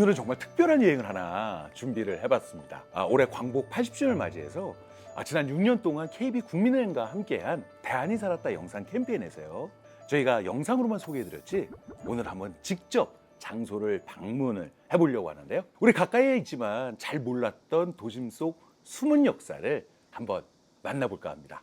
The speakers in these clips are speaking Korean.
오늘은 정말 특별한 여행을 하나 준비를 해봤습니다. 아, 올해 광복 80주년을 맞이해서 아, 지난 6년 동안 KB 국민은행과 함께한 대안이 살았다 영상 캠페인에서요. 저희가 영상으로만 소개해드렸지 오늘 한번 직접 장소를 방문을 해보려고 하는데요. 우리 가까이에 있지만 잘 몰랐던 도심 속 숨은 역사를 한번 만나볼까 합니다.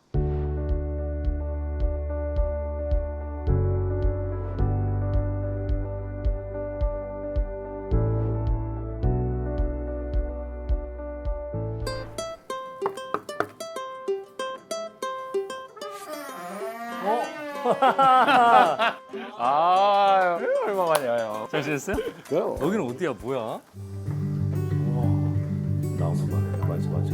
아, 얼마 만이에요. 잘 지냈어요? 그요? 여기는 어디야? 뭐야? 나무 말이야. 맞아 맞아.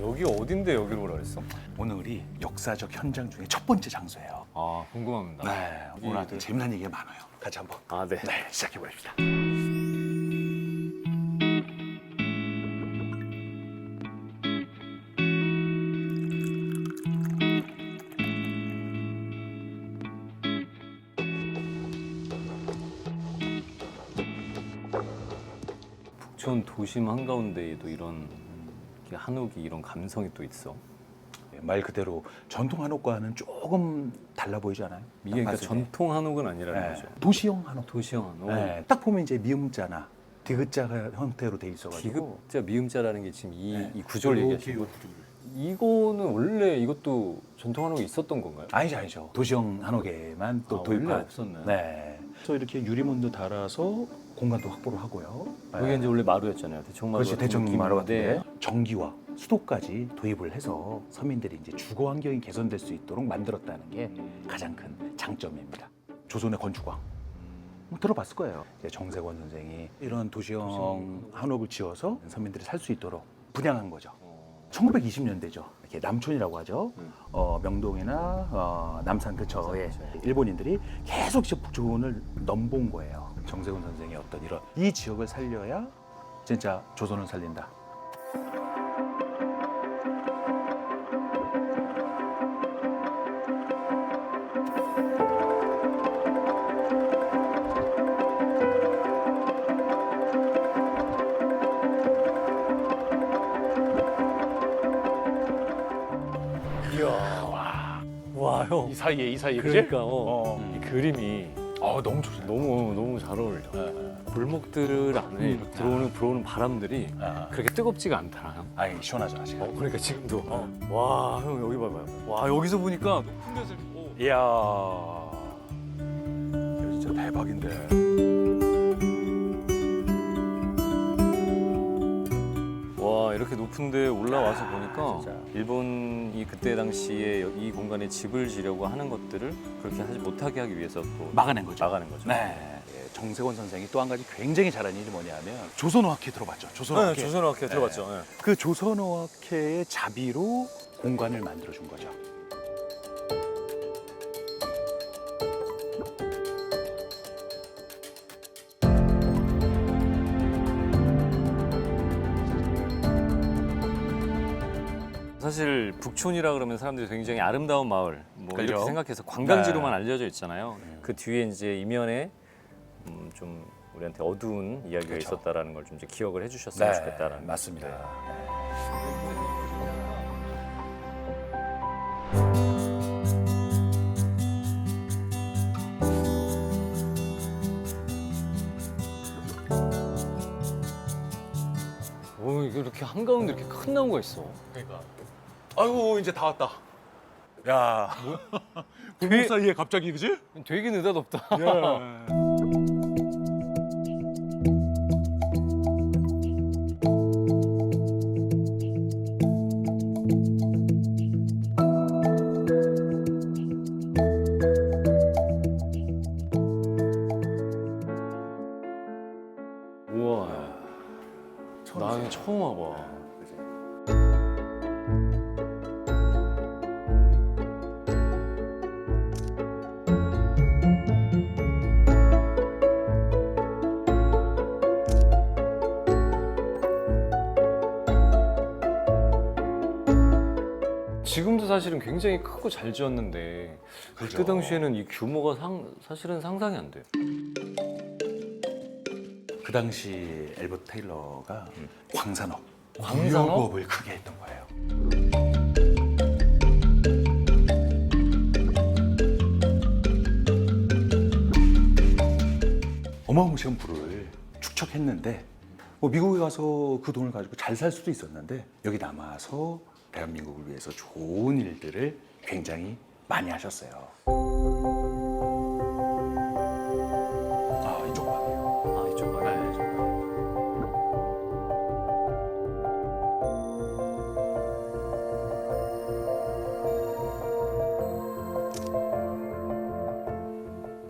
여기 어딘데 여기로 오라 그랬어? 오늘이 역사적 현장 중에 첫 번째 장소예요. 아 궁금합니다. 네, 오늘 하여튼 재미난 얘기가 많아요. 같이 한번 아 네. 네, 시작해 보십시다. 북촌 도심 한가운데에도 이런 한옥이 이런 감성이 또 있어. 네, 말 그대로 전통 한옥과는 조금 달라 보이지 않아요? 이게 딱 그러니까 봤을 때. 전통 한옥은 아니라는 네, 거죠. 도시형 한옥. 도시형 한옥. 네, 딱 보면 이제 미음자나 디귿자 형태로 돼 있어가지고 디귿자 미음자라는 게 지금 이, 네. 이 구조를 얘기하시는 거. 요렇게. 이거는 원래 이것도 전통 한옥이 있었던 건가요? 아니죠, 아니죠. 도시형 한옥에만 또 아, 도입한. 원래 없었네. 네. 그래서 이렇게 유리문도 달아서 공간도 확보를 하고요. 여기 네. 이제 원래 마루였잖아요. 대청 마루. 그렇지 대청 마루 같은데 전기와 수도까지 도입을 해서 서민들이 이제 주거 환경이 개선될 수 있도록 만들었다는 게 가장 큰 장점입니다. 조선의 건축왕 뭐 들어봤을 거예요. 이제 정세권 선생이 이런 도시형 한옥을 지어서 서민들이 살 수 있도록 분양한 거죠. 1920년대죠. 이렇게 남촌이라고 하죠. 음. 어, 명동이나 어, 남산 근처에 근처에. 일본인들이 계속 이제 북촌을 넘본 거예요. 정세훈 선생의 어떤 이런 이 지역을 살려야 진짜 조선을 살린다. 와 형. 이 사이에 이 사이에 그러니까 어, 어. 이 그림이 어 너무 좋죠. 너무 너무 잘 어울려. 골목들 안에 음. 들어오는 불어오는 바람들이 아, 그렇게 뜨겁지가 않다. 아니 시원하죠 아직. 어, 그러니까 지금도. 와, 형 여기 봐봐요. 와, 여기서 보니까 높은 데서 오. 이야, 이거 진짜 대박인데. 와, 이렇게 높은 데 올라와서 보니까 진짜. 일본이 그때 당시에 이 공간에 집을 지려고 하는 것들을 그렇게 하지 못하게 하기 위해서 또 막아낸 거죠. 막아낸 거죠. 네. 예, 정세권 선생이 또 한 가지 굉장히 잘하는 일이 뭐냐면 조선어학회 들어봤죠. 조선어학회. 조선어학회 들어봤죠. 네. 그 조선어학회의 자비로 공간을 만들어 준 거죠. 사실 북촌이라 그러면 사람들이 굉장히 아름다운 마을 뭐 그죠? 이렇게 생각해서 관광지로만 네. 알려져 있잖아요. 그 뒤에 이제 이면에 음, 좀 우리한테 어두운 이야기가 그렇죠. 있었다라는 걸 좀 이제 기억을 해주셨으면 좋겠다라는. 맞습니다. 오, 이게 이렇게 한가운데 이렇게 큰 나무가 있어. 그러니까. 아이고 이제 다 왔다. 야, 되게- 골목 사이에 갑자기 그지? 되게 느닷없다. 우 사실은 굉장히 크고 잘 지었는데 그죠. 그때 당시에는 이 규모가 상, 사실은 상상이 안 돼요. 그 당시 엘버트 테일러가 광산업, 광산업? 무역업을 크게 했던 거예요. 어마무시한 부를 축적했는데 뭐 미국에 가서 그 돈을 가지고 잘 살 수도 있었는데 여기 남아서 대한민국을 위해서 좋은 일들을 굉장히 많이 하셨어요.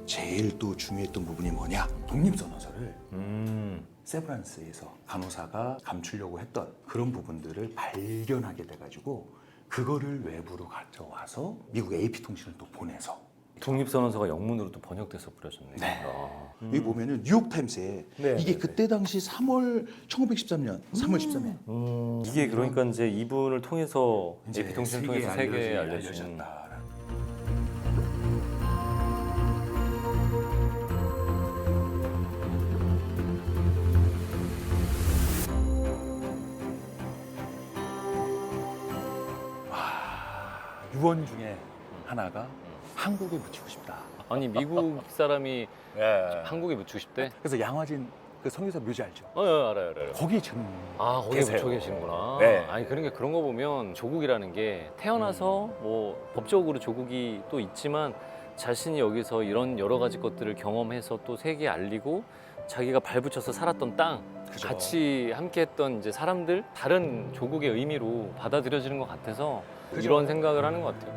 제일 또 중요했던 부분이 뭐냐? 독립선언서를 음. 세브란스에서 간호사가 감추려고 했던 그런 부분들을 발견하게 돼가지고 그거를 외부로 가져와서 미국 AP 통신을 또 보내서 독립선언서가 영문으로 또 번역돼서 뿌려졌네요. 네. 아. 여기 보면은 뉴욕 타임스에 네, 이게 네, 그때 당시 3월 1913년 3월 13일 음, 이게 그러니까 이제 이분을 통해서 AP 통신을 통해서 세계에 알려진 알려졌다. 유언 중에 하나가 한국에 묻히고 싶다. 아니 미국 사람이 예. 한국에 묻히고 싶대? 그래서 양화진 그 성유사 묘지 알죠? 어, 어 알아요, 알아요. 거기 지금 아 거기 계세요. 묻혀 계시는구나. 네. 아니 그런 게 그런 거 보면 조국이라는 게 태어나서 음. 뭐 법적으로 조국이 또 있지만 자신이 여기서 이런 여러 가지 것들을 경험해서 또 세계에 알리고 자기가 발붙여서 살았던 땅 그죠. 같이 함께 했던 이제 사람들 다른 조국의 의미로 받아들여지는 것 같아서 그죠. 이런 생각을 하는 것 같아요.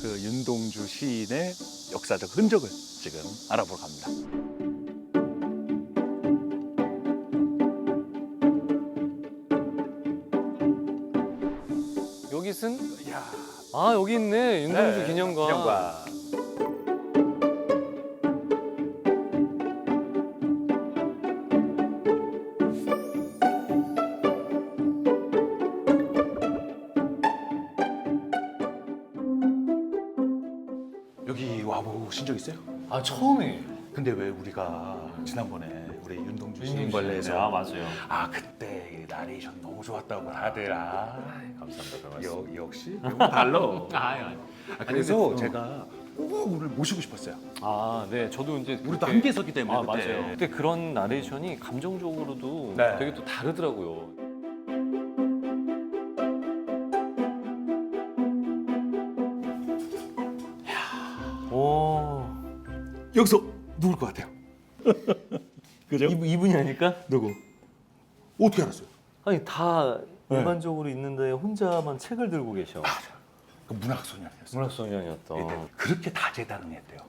그 윤동주 시인의 역사적 흔적을 지금 알아보러 갑니다. 여기 쓴? 야, 아 여기 있네 윤동주 네, 기념관. 기념관. 와보신 적 있어요? 아 처음에. 근데 왜 우리가 지난번에 우리 윤동주 시인 윤동주 관례에서 아 맞아요. 아 그때 나레이션 너무 좋았다고 다들 아 감사합니다. 그 말씀. 여, 역시 달라. 아니, 아니. 아, 그래서 근데, 어. 제가 꼭 오늘 모시고 싶었어요. 아, 네. 저도 이제 우리도 그때- 함께 했었기 때문에 아, 그때. 맞아요. 그때 그런 나레이션이 감정적으로도 네. 되게 또 다르더라고요. 여기서 누굴 것 같아요? 그죠? 이, 이분이 아닐까? 누구? 어떻게 알았어요? 아니, 다 네. 일반적으로 있는데 혼자만 책을 들고 계셔. 그 문학 소년이었어요. 문학소년이었던. 네, 그렇게 다재다능했대요.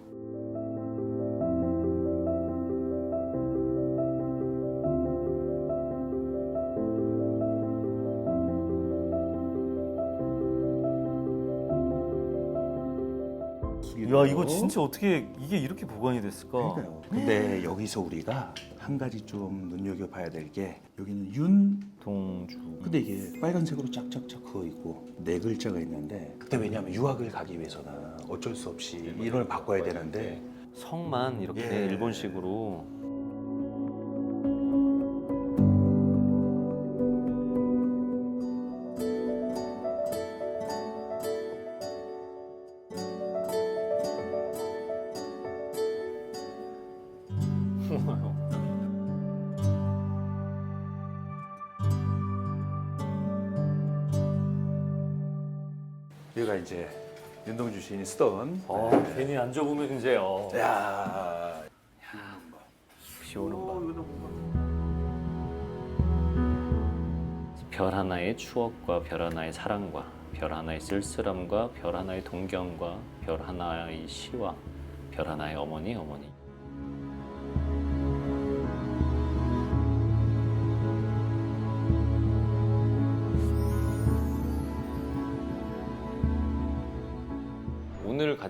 야, 이거 진짜 어떻게 이게 이렇게 보관이 됐을까? 그러니까요. 근데 여기서 우리가 한 가지 좀 눈여겨 봐야 될 게 여기는 윤 동주. 근데 이게 빨간색으로 짝짝짝 그어 있고 네 글자가 있는데 그때 왜냐하면 유학을 가기 위해서는 어쩔 수 없이 이름을 바꿔야 되는데 성만 이렇게 예. 일본식으로 여기가 이제 윤동주 시인이 쓰던 어, 괜히 앉아보면 이제 어, 야. 비 오는 밤. 별 하나의 추억과 별 하나의 사랑과 별 하나의 쓸쓸함과 별 하나의 동경과 별 하나의 시와 별 하나의 어머니 어머니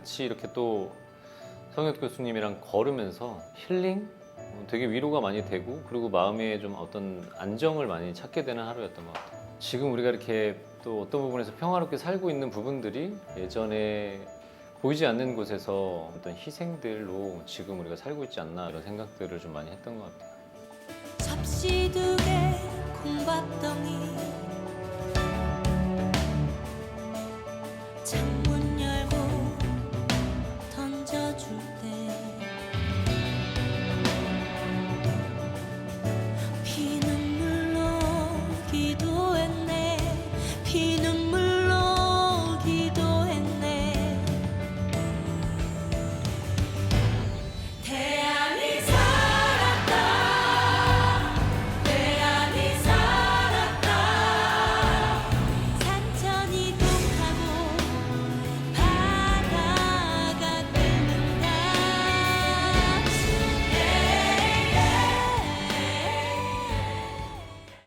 같이 이렇게 또 성혁 교수님이랑 걸으면서 힐링? 어, 되게 위로가 많이 되고 그리고 마음에 좀 어떤 안정을 많이 찾게 되는 하루였던 것 같아요. 지금 우리가 이렇게 또 어떤 부분에서 평화롭게 살고 있는 부분들이 예전에 보이지 않는 곳에서 어떤 희생들로 지금 우리가 살고 있지 않나 이런 생각들을 좀 많이 했던 것 같아요.